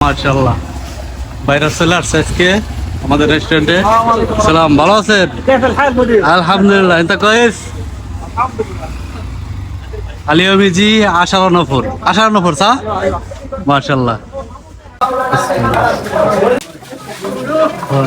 মার্শাল্লাহ বাইরা চলে সালাম, ভালো আছেন? আলহামদুলিল্লাহ এটা কয়েস? আলিয়মিজি আশার নফর আশার নফর সা মার্শাল্লাহ হ্যাঁ,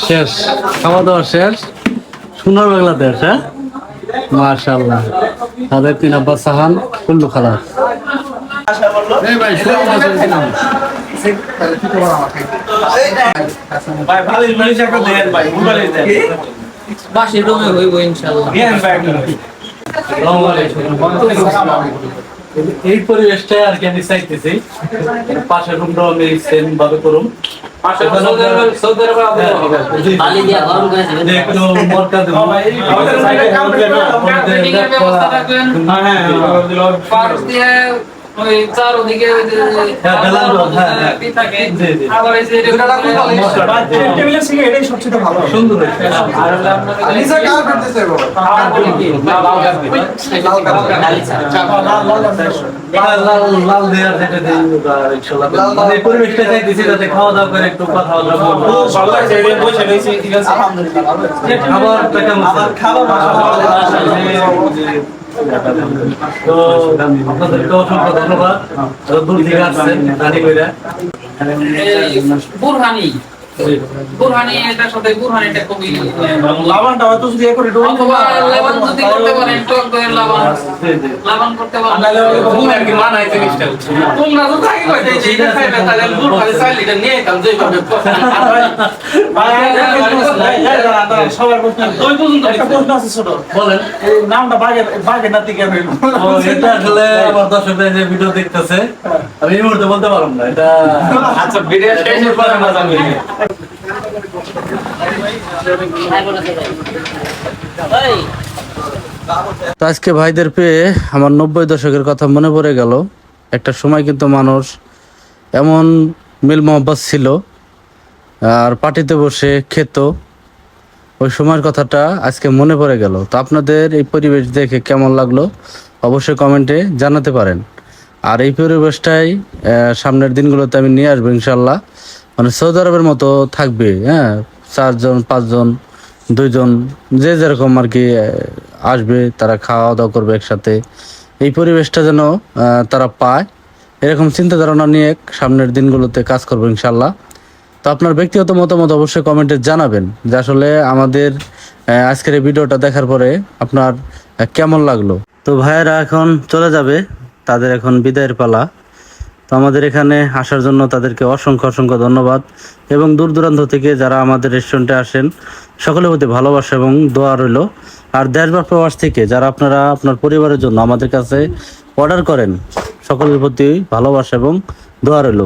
শেষ। খাওয়া দাওয়া শেষ। সুন্দর বাংলাদেশ হ্যাঁ? মাশাল্লাহ তাদের তিন আব্বাস সাহান কুল্লু খালাস। ভাই ভালো ইংলিশ একটা দেন ভাই বাসে রুমে হইব ইনশাল্লাহ ভাই এই পরিবেশটা আর কি আমি চাইতেছি পাশের রুমটাও আমি সেম ভাবে করুম পাশে সৌদি আরব- সৌদি আরবে আবহাওয়া হবে। জি। বালি দিয়া গরম করে দিবেন। যে একটু মরকা দেবো আমাদের সাইডে কাম করে না। মিটিং এর ব্যবস্থা রাখবেন হ্যাঁ, ওই হ্যাঁ, হ্যাঁ, হ্যাঁ। আবার এই যে এটাই সবচেয়ে ভালো। সুন্দর আর কার করতেছে গো লাল, লাল লাল লাল লাল দেয়ার যেটা দেই ইনশাআল্লাহ মানে এই পরিবেশটা চাইতেছি যাতে খাওয়া দাওয়া করে একটু কথা বলা খুব ভালো লাগছে, এই বসে রয়েছে, ঠিক আছে? খাবারটা কেমন আমার খাবার মাশাআল্লাহ। তো আপনাদেরকে অসংখ্য ধন্যবাদ। দূর থেকে আসছেন বুরহানি। এটার সাথে বুরহানিটা খুবই লাবণটা হয়তো যদি করে অথবা লাবান যদি করতে পারেন টক দইয়ের লাবান লাবান করতে পারেন নাহলে ওই বুন আর কি মানায় জিনিসটা। তোমরা তো থাকি কইতে যে এটা খাইবে তাহলে বুড় খালি চাল লিটার নিয়ে কাম যেভাবে ভাই, ভাই, আর একটা প্রশ্ন, এই, এই দাঁড়ান, দাঁড়ান, সবার প্রশ্ন। দুই পর্যন্ত একটা প্রশ্ন আছে ছোট। বলেন এই নামটা বাঘের বাঘের নাতি কেন এটা আসলে আমার দর্শকরা যে ভিডিও দেখতেছে আমি এই মুহূর্তে বলতে পারলাম না এটা আচ্ছা ভিডিও শেষের পরে না জানি তো আজকে ভাইদের পেয়ে আমার নব্বই দশকের কথা মনে পড়ে গেল। একটা সময় কিন্তু মানুষ এমন মিল মোহাম্মত ছিল, আর পার্টিতে বসে খেত। ওই সময়ের কথাটা আজকে মনে পড়ে গেল। তো আপনাদের এই পরিবেশ দেখে কেমন লাগল অবশ্যই কমেন্টে জানাতে পারেন। আর এই পরিবেশটাই সামনের দিনগুলোতে আমি নিয়ে আসব ইনশাল্লাহ। মানে সৌদি আরবের মতো থাকবে হ্যাঁ? চারজন, পাঁচজন, দুইজন, যে যেরকম আর কি আসবে, তারা খাওয়া দাওয়া করবে একসাথে। এই পরিবেশটা যেন তারা পায়, এরকম চিন্তা ধারণা নিয়ে সামনের দিনগুলোতে কাজ করব ইনশাল্লাহ তো আপনার ব্যক্তিগত মতামত অবশ্যই কমেন্টে জানাবেন যে আসলে আমাদের আজকের এই ভিডিওটা দেখার পরে আপনার কেমন লাগল। তো ভাইয়েরা এখন চলে যাবে, তাদের এখন বিদায়ের পালা। তো আমাদের এখানে আসার জন্য তাদেরকে অসংখ্য অসংখ্য ধন্যবাদ এবং দূর দূরান্ত থেকে যারা আমাদের রেস্টুরেন্টে আসেন, সকলের প্রতি ভালোবাসা এবং দোয়া রইল। আর দেশ বা প্রবাস থেকে যারা আপনারা আপনার পরিবারের জন্য আমাদের কাছে অর্ডার করেন, সকলের প্রতি ভালোবাসা এবং দোয়া রইল।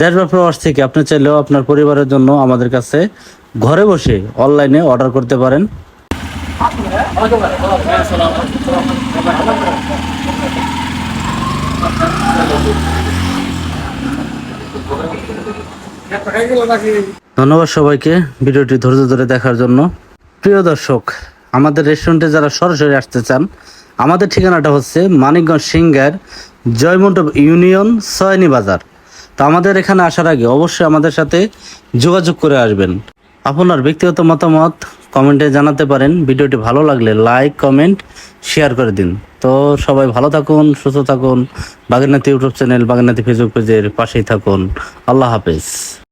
দেশ বা প্রবাস থেকে আপনি চাইলেও আপনার পরিবারের জন্য আমাদের কাছে ঘরে বসে অনলাইনে অর্ডার করতে পারেন। ধন্যবাদ সবাইকে ভিডিওটি ধৈর্য ধরে দেখার জন্য। প্রিয় দর্শক, আমাদের রেস্টুরেন্টে যারা সরাসরি আসতে চান, আমাদের ঠিকানাটা হচ্ছে মানিকগঞ্জ সিঙ্গার জয়মন্ডপ ইউনিয়ন সয়নি বাজার। তো আমাদের এখানে আসার আগে অবশ্যই আমাদের সাথে যোগাযোগ করে আসবেন। আপনার ব্যক্তিগত মতামত কমেন্টে জানাতে পারেন। ভিডিওটি ভালো লাগলে লাইক, কমেন্ট, শেয়ার করে দিন। তো সবাই ভালো থাকুন, সুস্থ থাকুন। Bagernath YouTube channel Bagernath Facebook পেজের পাশেই থাকুন। আল্লাহ হাফেজ।